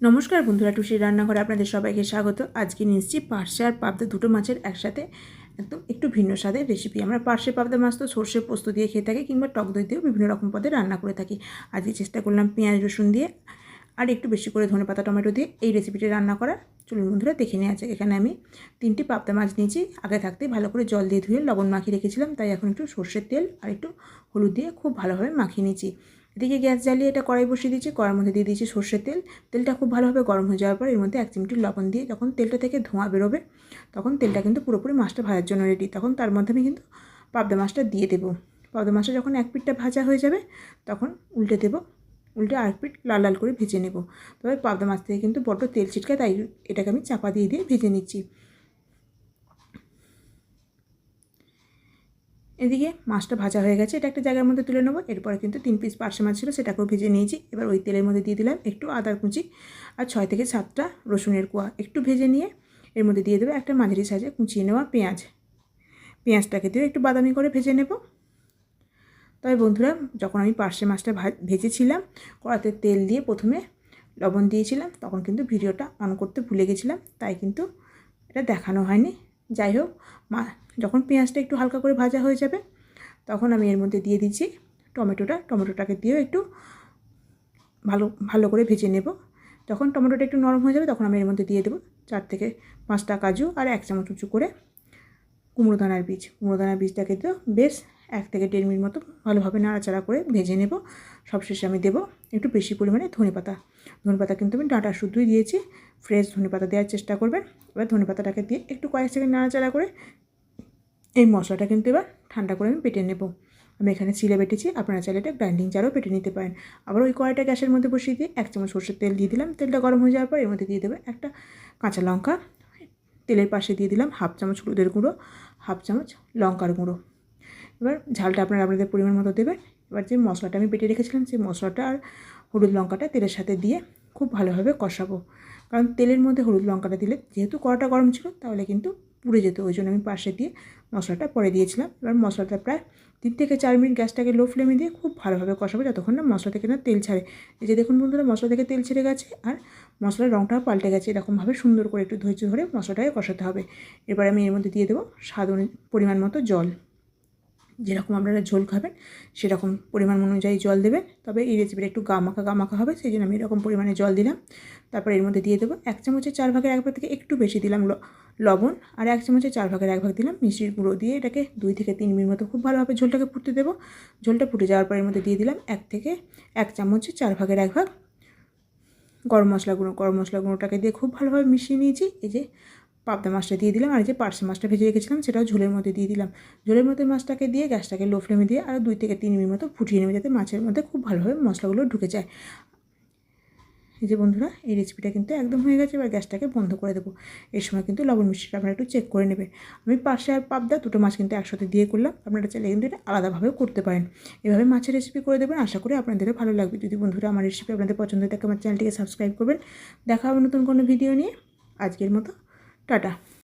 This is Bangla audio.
নমস্কার বন্ধুরা, টুসির রান্নাঘরে আপনাদের সবাইকে স্বাগত। আজকে নিচ্ছি পার্শে আর পাবদা দুটো মাছের একসাথে একদম একটু ভিন্ন স্বাদের রেসিপি আমরা পার্শে পাবদা মাছ তো সর্ষে পোস্ত দিয়ে খেয়ে থাকি কিংবা টক দই দিয়েও বিভিন্ন রকম পদে রান্না করে থাকি। আজকে চেষ্টা করলাম পেঁয়াজ, রসুন দিয়ে আর একটু বেশি করে ধনে পাতা, টমেটো দিয়ে এই রেসিপিটি রান্না করা চলুন বন্ধুরা, দেখে নিয়ে আছে এখানে আমি তিনটি পাবদা মাছ নিয়েছি। আগে থাকতে ভালো করে জল দিয়ে ধুয়ে লবণ মাখিয়ে রেখেছিলাম, তাই এখন একটু সর্ষের তেল আর একটু হলুদ দিয়ে খুব ভালোভাবে মাখিয়ে নিয়েছি। এদিকে গ্যাস জ্বালিয়ে এটা কড়াই বসিয়ে দিয়েছি, কড়ার মধ্যে দিয়ে দিয়েছি সর্ষের তেল। তেলটা খুব ভালোভাবে গরম হয়ে যাওয়ার পর এর মধ্যে এক চিমটি লবণ দিয়ে যখন তেলটা থেকে ধোঁয়া বেরোবে, তখন তেলটা কিন্তু পুরোপুরি মাছটা ভাজার জন্য রেডি তখন তার মধ্যে আমি কিন্তু পাবদা মাছটা দিয়ে দেবো। পাবদা মাছটা যখন এক পিঠটা ভাজা হয়ে যাবে, তখন উল্টে দেবো। উল্টে আর পিঠ লাল লাল করে ভেজে নেব। তবে পাবদা মাছ থেকে কিন্তু বড্ড তেল ছিটকায় তাই এটাকে আমি চাপা দিয়ে দিয়ে ভেজে নিচ্ছি। এদিকে মাছটা ভাজা হয়ে গেছে, এটা একটা জায়গার মধ্যে তুলে নেব। এরপরে কিন্তু তিন পিস পার্শে মাছ ছিল, সেটাকেও ভেজে নিয়েছি। এবার ওই তেলের মধ্যে দিয়ে দিলাম একটু আদার কুচি আর ছয় থেকে সাতটা রসুনের কোয়া। একটু ভেজে নিয়ে এর মধ্যে দিয়ে দেবো একটা মাঝারি সাইজে কুচিয়ে নেওয়া পেঁয়াজ। পেঁয়াজটাকে দিয়েও একটু বাদামি করে ভেজে নেব। তবে বন্ধুরা, যখন আমি পার্শে মাছটা ভেজেছিলাম, কড়াতে তেল দিয়ে প্রথমে লবণ দিয়েছিলাম, তখন কিন্তু ভিডিওটা অন করতে ভুলে গেছিলাম, তাই কিন্তু এটা দেখানো হয়নি। যাই হোক, মা, যখন পেঁয়াজটা একটু হালকা করে ভাজা হয়ে যাবে, তখন আমি এর মধ্যে দিয়ে দিচ্ছি টমেটোটা। টমেটোটাকে দিয়েও একটু ভালো ভালো করে ভেজে নেব। যখন টমেটোটা একটু নরম হয়ে যাবে, তখন আমি এর মধ্যে দিয়ে দেবো চার থেকে পাঁচটা কাজু আর এক চামচ উঁচু করে কুমড়োদানার বীজ। কুমড়োদানার বীজটাকে তো বেশ এক থেকে দেড় মিনিট মতো ভালোভাবে নাড়াচাড়া করে ভেজে নেব। সবশেষে আমি দেবো একটু বেশি পরিমাণে ধনে পাতা ধনে পাতা কিন্তু আমি ডাঁটা শুদ্ধই দিয়েছি। ফ্রেশ ধনে পাতা দেওয়ার চেষ্টা করবেন। এবার ধনে পাতাটাকে দিয়ে একটু কয়েক সেকেন্ড নাড়াচাড়া করে এই মশলাটা কিন্তু এবার ঠান্ডা করে আমি পেটে নেব। আমি এখানে সিলে বেটেছি। আপনারা চাইলে এটা গ্রাইন্ডিং জারও পেটে নিতে পারেন। আবার ওই কড়াইটা গ্যাসের মধ্যে বসিয়ে দিয়ে এক চামচ সর্ষের তেল দিয়ে দিলাম। তেলটা গরম হয়ে যাওয়ার পর এর মধ্যে দিয়ে দেবে একটা কাঁচা লঙ্কা। তেলের পাশে দিয়ে দিলাম হাফ চামচ হলুদের গুঁড়ো, হাফ চামচ লঙ্কার গুঁড়ো। এবার ঝালটা আপনারা আপনাদের পরিমাণ মতো দেবেন। এবার যে মশলাটা আমি বেটে রেখেছিলাম, সেই মশলাটা আর হলুদ লঙ্কাটা তেলের সাথে দিয়ে খুব ভালোভাবে কষাবো। কারণ তেলের মধ্যে হলুদ লঙ্কাটা দিলে যেহেতু কড়াটা গরম ছিল, তাহলে কিন্তু পুড়ে যেত, ওই জন্য আমি পাশে দিয়ে মশলাটা পরে দিয়েছিলাম। এবার মশলাটা প্রায় তিন থেকে চার মিনিট গ্যাসটাকে লো ফ্লেমে দিয়ে খুব ভালোভাবে কষাবো, যতক্ষণ না মশলা থেকে না তেল ছাড়ে। এই যে দেখুন বন্ধুরা, মশলা থেকে তেল ছেড়ে গেছে আর মশলার রঙটাও পাল্টে গেছে। এরকমভাবে সুন্দর করে একটু ধৈর্য ধরে মশলাটাকে কষাতে হবে। এবার আমি এর মধ্যে দিয়ে দেবো স্বাদ পরিমাণ মতো জল। যেরকম আপনারা ঝোল খাবেন, সেরকম পরিমাণ অনুযায়ী জল দেবেন তবে এই রেসিপিটা একটু গামাখা গামাখা হবে, সেই জন্য আমি এরকম পরিমাণে জল দিলাম। তারপর এর মধ্যে দিয়ে দেবো এক চামচের চার ভাগের এক ভাগ থেকে একটু বেশি দিলাম লবণ, আর এক চামচের চার ভাগের এক ভাগ দিলাম মিষ্টির গুঁড়ো দিয়ে এটাকে দুই থেকে তিন মিনিট মতো খুব ভালোভাবে ঝোলটাকে ফুটতে দেবো। ঝোলটা ফুটে যাওয়ার পর এর মধ্যে দিয়ে দিলাম এক থেকে এক চামচের চার ভাগের এক ভাগ। গরম মশলা গুঁড়ো, গরম মশলা গুঁড়োটাকে দিয়ে খুব ভালোভাবে মিশিয়ে নিয়েছি। এই যে পাবদা মাছটা দিয়ে দিলাম, আর যে পার্সে মাছটা ভেজে রেখেছিলাম সেটাও ঝোলের মধ্যে দিয়ে দিলাম। ঝোলের মধ্যে মাছটাকে দিয়ে গ্যাসটাকে লো ফ্লেমে দিয়ে আর দুই থেকে তিন মিনিট মতো ফুটিয়ে নেবে যাতে মাছের মধ্যে খুব ভালোভাবে মশলাগুলো ঢুকে যায়। এই যে বন্ধুরা, এই রেসিপিটা কিন্তু একদম হয়ে গেছে, এবার গ্যাসটাকে বন্ধ করে দেবো। এই সময় কিন্তু লবণ মিষ্টিটা আপনারা একটু চেক করে নেবে আমি পার্শে আর পাবদা দুটো মাছ কিন্তু একসাথে দিয়ে করলাম, আপনারা চাইলে কিন্তু এটা আলাদাভাবেও করতে পারেন। এভাবে মাছের রেসিপি করে দেবেন, আশা করি আপনাদেরও ভালো লাগবে। যদি বন্ধুরা আমার রেসিপি আপনাদের পছন্দ থাকে আমার চ্যানেলটিকে সাবস্ক্রাইব করবেন। দেখা হবে নতুন কোনো ভিডিও নিয়ে। আজকের মতো 这的。